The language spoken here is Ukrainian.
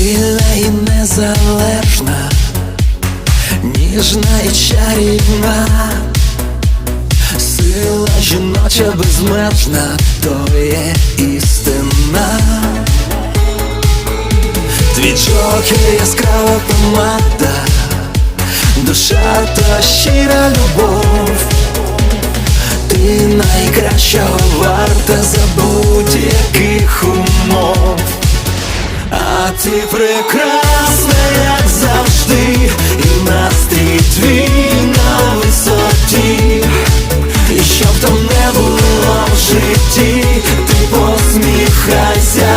Сильна і незалежна, ніжна і чарівна, сила жіноча безмежна, то є істина. Твій джокер яскрава помада, душа та щира любов. Ти найкращого варта за А ти прекрасна, як завжди, і настрій твій на висоті. І щоб там не було в житті, ти посміхайся